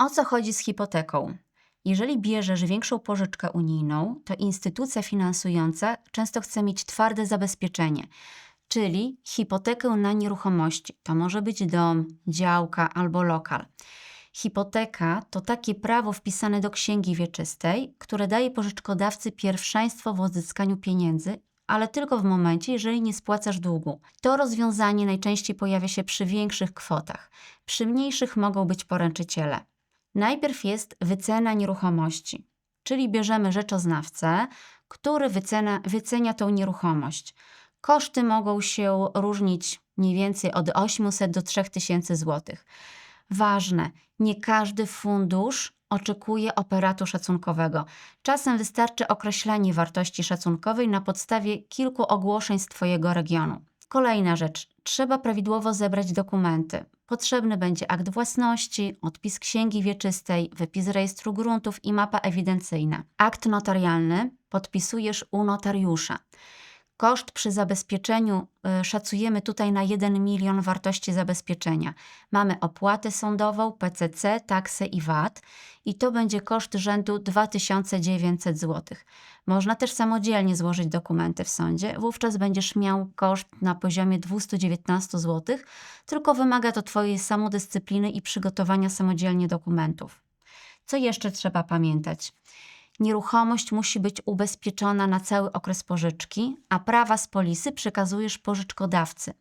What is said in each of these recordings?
O co chodzi z hipoteką? Jeżeli bierzesz większą pożyczkę unijną, to instytucja finansująca często chce mieć twarde zabezpieczenie, czyli hipotekę na nieruchomości. To może być dom, działka albo lokal. Hipoteka to takie prawo wpisane do księgi wieczystej, które daje pożyczkodawcy pierwszeństwo w odzyskaniu pieniędzy, ale tylko w momencie, jeżeli nie spłacasz długu. To rozwiązanie najczęściej pojawia się przy większych kwotach. Przy mniejszych mogą być poręczyciele. Najpierw jest wycena nieruchomości, czyli bierzemy rzeczoznawcę, który wycena, wycenia tą nieruchomość. Koszty mogą się różnić mniej więcej od 800 do 3000 zł. Ważne, nie każdy fundusz oczekuje operatu szacunkowego. Czasem wystarczy określenie wartości szacunkowej na podstawie kilku ogłoszeń z Twojego regionu. Kolejna rzecz. Trzeba prawidłowo zebrać dokumenty. Potrzebny będzie akt własności, odpis księgi wieczystej, wypis rejestru gruntów i mapa ewidencyjna. Akt notarialny podpisujesz u notariusza. Koszt przy zabezpieczeniu y, szacujemy tutaj na 1 milion wartości zabezpieczenia. Mamy opłatę sądową, PCC, taksę i VAT i to będzie koszt rzędu 2900 zł. Można też samodzielnie złożyć dokumenty w sądzie, wówczas będziesz miał koszt na poziomie 219 zł, tylko wymaga to Twojej samodyscypliny i przygotowania samodzielnie dokumentów. Co jeszcze trzeba pamiętać? Nieruchomość musi być ubezpieczona na cały okres pożyczki, a prawa z polisy przekazujesz pożyczkodawcy.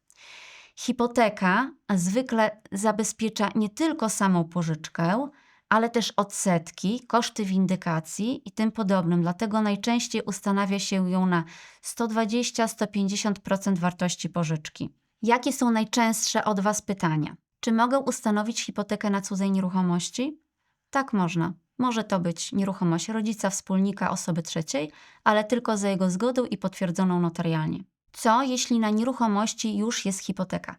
Hipoteka zwykle zabezpiecza nie tylko samą pożyczkę, ale też odsetki, koszty windykacji i tym podobnym. Dlatego najczęściej ustanawia się ją na 120-150% wartości pożyczki. Jakie są najczęstsze od Was pytania? Czy mogę ustanowić hipotekę na cudzej nieruchomości? Tak można. Może to być nieruchomość rodzica, wspólnika, osoby trzeciej, ale tylko za jego zgodą i potwierdzoną notarialnie. Co jeśli na nieruchomości już jest hipoteka?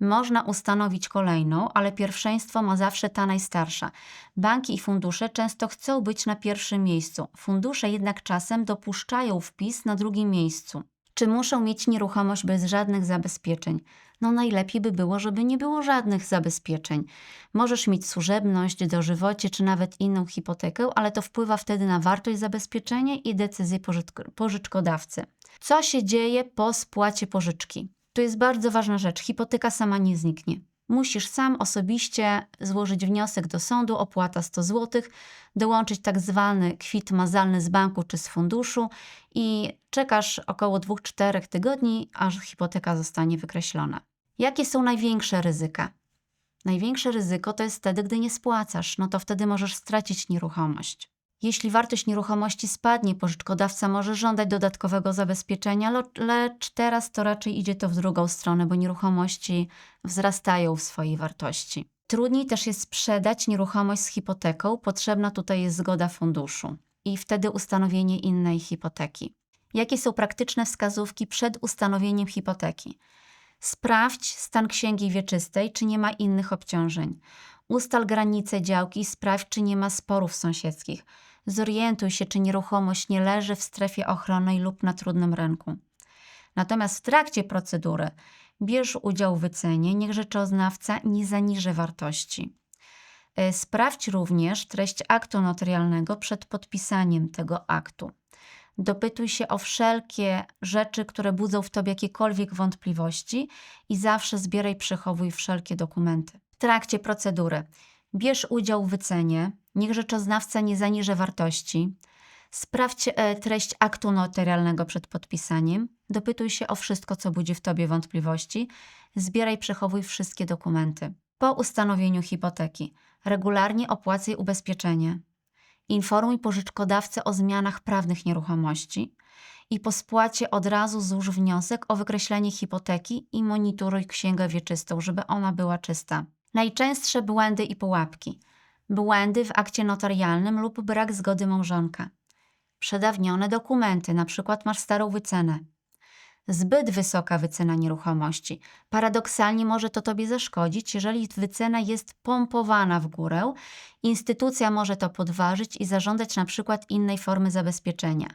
Można ustanowić kolejną, ale pierwszeństwo ma zawsze ta najstarsza. Banki i fundusze często chcą być na pierwszym miejscu. Fundusze jednak czasem dopuszczają wpis na drugim miejscu. Czy muszą mieć nieruchomość bez żadnych zabezpieczeń? No najlepiej by było, żeby nie było żadnych zabezpieczeń. Możesz mieć służebność, dożywocie czy nawet inną hipotekę, ale to wpływa wtedy na wartość zabezpieczenia i decyzję pożyczk- pożyczkodawcy. Co się dzieje po spłacie pożyczki? To jest bardzo ważna rzecz. Hipoteka sama nie zniknie. Musisz sam osobiście złożyć wniosek do sądu, opłata 100 zł, dołączyć tak zwany kwit mazalny z banku czy z funduszu i czekasz około 2-4 tygodni, aż hipoteka zostanie wykreślona. Jakie są największe ryzyka? Największe ryzyko to jest wtedy, gdy nie spłacasz, no to wtedy możesz stracić nieruchomość. Jeśli wartość nieruchomości spadnie, pożyczkodawca może żądać dodatkowego zabezpieczenia, lecz teraz to raczej idzie to w drugą stronę, bo nieruchomości wzrastają w swojej wartości. Trudniej też jest sprzedać nieruchomość z hipoteką, potrzebna tutaj jest zgoda funduszu i wtedy ustanowienie innej hipoteki. Jakie są praktyczne wskazówki przed ustanowieniem hipoteki? Sprawdź stan księgi wieczystej, czy nie ma innych obciążeń. Ustal granice działki i sprawdź, czy nie ma sporów sąsiedzkich. Zorientuj się, czy nieruchomość nie leży w strefie ochronnej lub na trudnym rynku. Natomiast w trakcie procedury bierz udział w wycenie, niech rzeczoznawca nie zaniży wartości. E, Sprawdź również treść aktu notarialnego przed podpisaniem tego aktu. Dopytuj się o wszelkie rzeczy, które budzą w tobie jakiekolwiek wątpliwości i zawsze zbieraj, przechowuj wszelkie dokumenty. W trakcie procedury bierz udział w wycenie, niech rzeczoznawca nie zaniży wartości. Sprawdź e, treść aktu notarialnego przed podpisaniem. Dopytuj się o wszystko, co budzi w tobie wątpliwości. Zbieraj, przechowuj wszystkie dokumenty. Po ustanowieniu hipoteki regularnie opłacaj ubezpieczenie. Informuj pożyczkodawcę o zmianach prawnych nieruchomości i po spłacie od razu złóż wniosek o wykreślenie hipoteki i monitoruj księgę wieczystą, żeby ona była czysta. Najczęstsze błędy i pułapki. Błędy w akcie notarialnym lub brak zgody małżonka. Przedawnione dokumenty, przykład masz starą wycenę. Zbyt wysoka wycena nieruchomości. Paradoksalnie może to Tobie zaszkodzić, jeżeli wycena jest pompowana w górę. Instytucja może to podważyć i zażądać na przykład innej formy zabezpieczenia.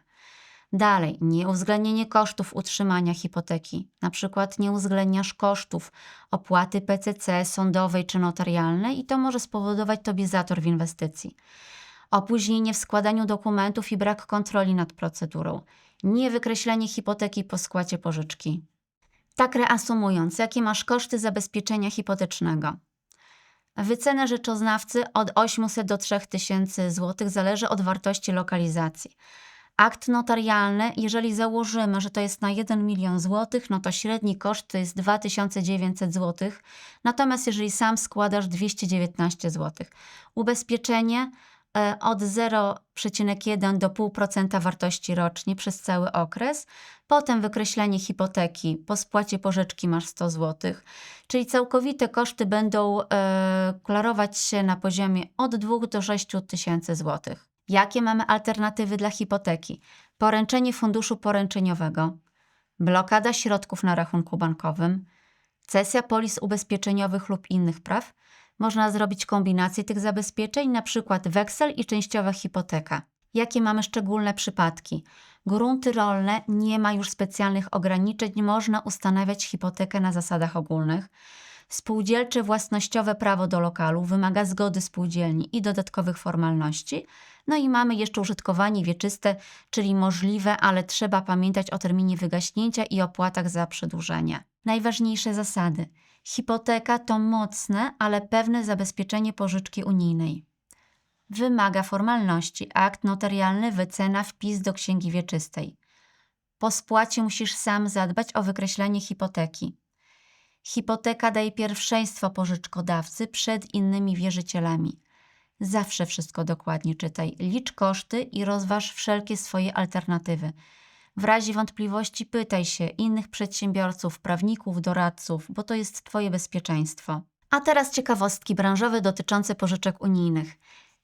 Dalej, nieuwzględnienie kosztów utrzymania hipoteki, na przykład nie uwzględniasz kosztów opłaty PCC sądowej czy notarialnej i to może spowodować tobie zator w inwestycji. Opóźnienie w składaniu dokumentów i brak kontroli nad procedurą. Niewykreślenie hipoteki po składzie pożyczki. Tak reasumując, jakie masz koszty zabezpieczenia hipotecznego? Wycena rzeczoznawcy od 800 do 3000 zł zależy od wartości lokalizacji. Akt notarialny, jeżeli założymy, że to jest na 1 milion złotych, no to średni koszt to jest 2900 zł. Natomiast jeżeli sam składasz 219 zł. Ubezpieczenie e, od 0,1 do 0,5% wartości rocznie przez cały okres. Potem wykreślenie hipoteki, po spłacie pożyczki masz 100 zł. Czyli całkowite koszty będą e, klarować się na poziomie od 2 do 6 tysięcy złotych. Jakie mamy alternatywy dla hipoteki? Poręczenie funduszu poręczeniowego, blokada środków na rachunku bankowym, cesja polis ubezpieczeniowych lub innych praw. Można zrobić kombinację tych zabezpieczeń, przykład weksel i częściowa hipoteka. Jakie mamy szczególne przypadki? Grunty rolne nie ma już specjalnych ograniczeń, można ustanawiać hipotekę na zasadach ogólnych. Spółdzielcze własnościowe prawo do lokalu wymaga zgody spółdzielni i dodatkowych formalności. No i mamy jeszcze użytkowanie wieczyste, czyli możliwe, ale trzeba pamiętać o terminie wygaśnięcia i opłatach za przedłużenie. Najważniejsze zasady. Hipoteka to mocne, ale pewne zabezpieczenie pożyczki unijnej. Wymaga formalności, akt notarialny, wycena, wpis do księgi wieczystej. Po spłacie musisz sam zadbać o wykreślenie hipoteki. Hipoteka daje pierwszeństwo pożyczkodawcy przed innymi wierzycielami. Zawsze wszystko dokładnie czytaj, licz koszty i rozważ wszelkie swoje alternatywy. W razie wątpliwości pytaj się innych przedsiębiorców, prawników, doradców, bo to jest Twoje bezpieczeństwo. A teraz ciekawostki branżowe dotyczące pożyczek unijnych.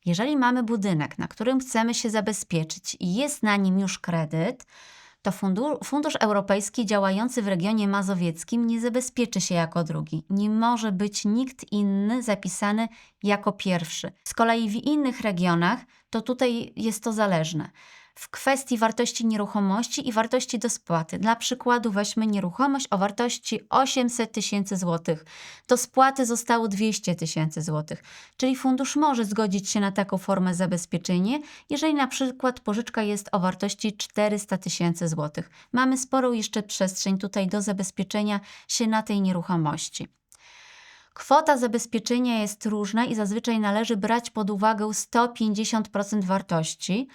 Jeżeli mamy budynek, na którym chcemy się zabezpieczyć i jest na nim już kredyt, to fundu- Fundusz Europejski działający w regionie mazowieckim nie zabezpieczy się jako drugi. Nie może być nikt inny zapisany jako pierwszy. Z kolei w innych regionach to tutaj jest to zależne. W kwestii wartości nieruchomości i wartości do spłaty. Dla przykładu weźmy nieruchomość o wartości 800 tysięcy złotych. Do spłaty zostało 200 tysięcy złotych. Czyli fundusz może zgodzić się na taką formę zabezpieczenia, jeżeli na przykład pożyczka jest o wartości 400 tysięcy złotych. Mamy sporą jeszcze przestrzeń tutaj do zabezpieczenia się na tej nieruchomości. Kwota zabezpieczenia jest różna i zazwyczaj należy brać pod uwagę 150% wartości.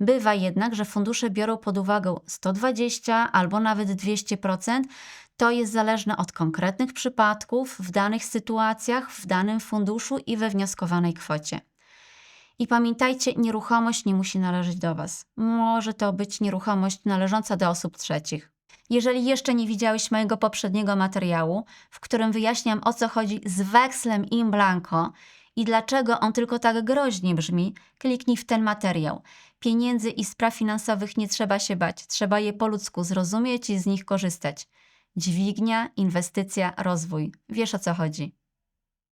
Bywa jednak, że fundusze biorą pod uwagę 120 albo nawet 200%. To jest zależne od konkretnych przypadków, w danych sytuacjach, w danym funduszu i we wnioskowanej kwocie. I pamiętajcie, nieruchomość nie musi należeć do Was. Może to być nieruchomość należąca do osób trzecich. Jeżeli jeszcze nie widziałeś mojego poprzedniego materiału, w którym wyjaśniam o co chodzi z wekslem in blanco i dlaczego on tylko tak groźnie brzmi, kliknij w ten materiał. Pieniędzy i spraw finansowych nie trzeba się bać, trzeba je po ludzku zrozumieć i z nich korzystać. Dźwignia, inwestycja, rozwój. Wiesz o co chodzi.